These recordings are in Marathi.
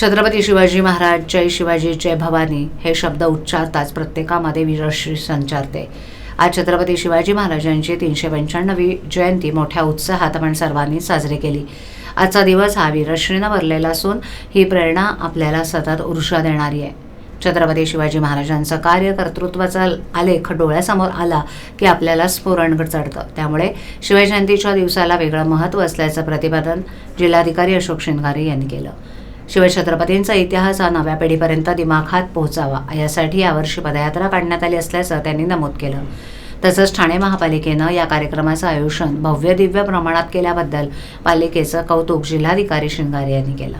छत्रपती शिवाजी महाराज जय शिवाजी जय भवानी हे शब्द उच्चारताच प्रत्येकामध्ये वीरश्री संचारते. आज छत्रपती शिवाजी महाराजांची तीनशे पंच्याण्णवी जयंती मोठ्या उत्साहात आपण सर्वांनी साजरी केली. आजचा दिवस हा वीरश्रीनं भरलेला असून ही प्रेरणा आपल्याला सतत ऊर्जा देणारी आहे. छत्रपती शिवाजी महाराजांचं कार्य कर्तृत्वाचा आलेख डोळ्यासमोर आला की आपल्याला स्फुरण चढतं. त्यामुळे शिवजयंतीच्या दिवसाला वेगळं महत्त्व असल्याचं प्रतिपादन जिल्हाधिकारी अशोक शिंगारे यांनी केलं. शिवछत्रपतींचा इतिहास हा नव्या पिढीपर्यंत दिमाखात पोहोचावा यासाठी यावर्षी पदयात्रा काढण्यात आली असल्याचं त्यांनी नमूद केलं. तसंच ठाणे महापालिकेनं या कार्यक्रमाचं आयोजन भव्य दिव्य प्रमाणात केल्याबद्दल पालिकेचं कौतुक जिल्हाधिकारी शिंगारे यांनी केलं.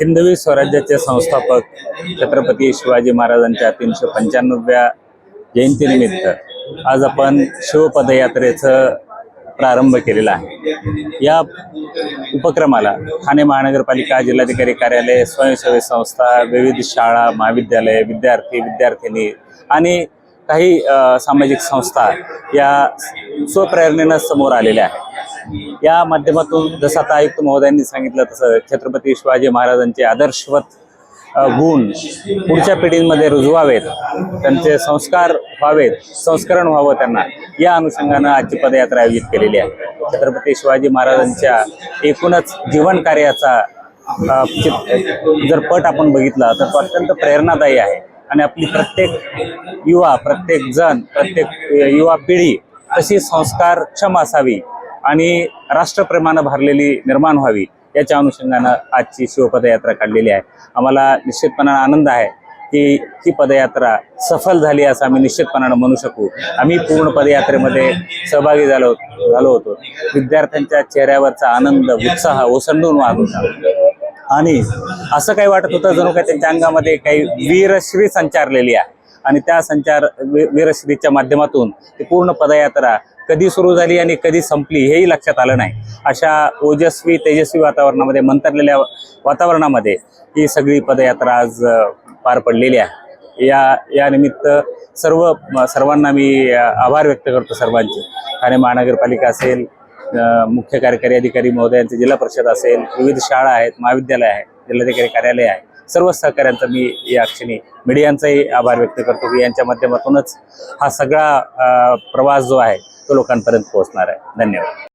हिंदवी स्वराज्याचे संस्थापक छत्रपती शिवाजी महाराजांच्या तीनशे पंच्याण्णव्या जयंतीनिमित्त आज आपण शिवपदयात्रेचं प्रारंभ केलेला आहे. या उपक्रमाला ठाणे महानगरपालिका जिल्हाधिकारी कार्यालय स्वयंसेवी संस्था विविध शाळा महाविद्यालय विद्यार्थी विद्यार्थिनी आणि काही सामाजिक संस्था या स्वप्रेरणेनं समोर आलेल्या आहेत. या माध्यमातून जसं आता आयुक्त महोदयांनी सांगितलं तसं छत्रपती शिवाजी महाराजांचे आदर्शवत गुण पुढच्या पिढींमध्ये रुजवावेत त्यांचे संस्कार व्हावेत संस्करण व्हावं त्यांना. या अनुषंगानं आजची पदयात्रा आयोजित केलेली आहे. छत्रपती शिवाजी महाराजांच्या एकूणच जीवन कार्याचा जर पट आपण बघितला तर तो अत्यंत प्रेरणादायी आहे. आणि आपली प्रत्येक युवा प्रत्येक जण प्रत्येक युवा पिढी तशी संस्कारक्षम असावी आणि राष्ट्रप्रेमानं भरलेली निर्माण व्हावी. याच्या अनुषंगानं आजची शिवपदयात्रा काढलेली आहे. आम्हाला निश्चितपणानं आनंद आहे की ही पदयात्रा सफल झाली असं आम्ही निश्चितपणानं म्हणू शकू. आम्ही पूर्ण पदयात्रेमध्ये सहभागी झालो झालो होतो. विद्यार्थ्यांच्या चेहऱ्यावरचा आनंद उत्साह ओसंडून वाहत होता. आणि असं काही वाटत होतं जणू काही त्यांच्या अंगामध्ये काही वीरश्री संचारलेली आहे. आणि त्या संचार वीरश्रीच्या माध्यमातून ती पूर्ण पदयात्रा कधी सुरू झाली आणि कधी संपली हेही लक्षात आलं नाही. अशा ओजस्वी तेजस्वी वातावरणामध्ये मंतरलेल्या वातावरणामध्ये ही सगळी पदयात्रा आज पार पडलेली आहे. या या निमित्त सर्व सर्वांना मी आभार व्यक्त करतो सर्वांचे. ठाणे महानगरपालिका असेल मुख्य कार्यकारी अधिकारी महोदयांचे जिल्हा परिषद असेल विविध शाळा आहेत महाविद्यालय आहे जिल्हाधिकारी कार्यालय आहे. सर्व सहकाऱ्यांचा मी या क्षणी मीडियांचाही आभार व्यक्त करतो की यांच्या माध्यमातूनच हा सगळा प्रवास जो आहे तो लोकांपर्यंत पोहोचणार आहे. धन्यवाद.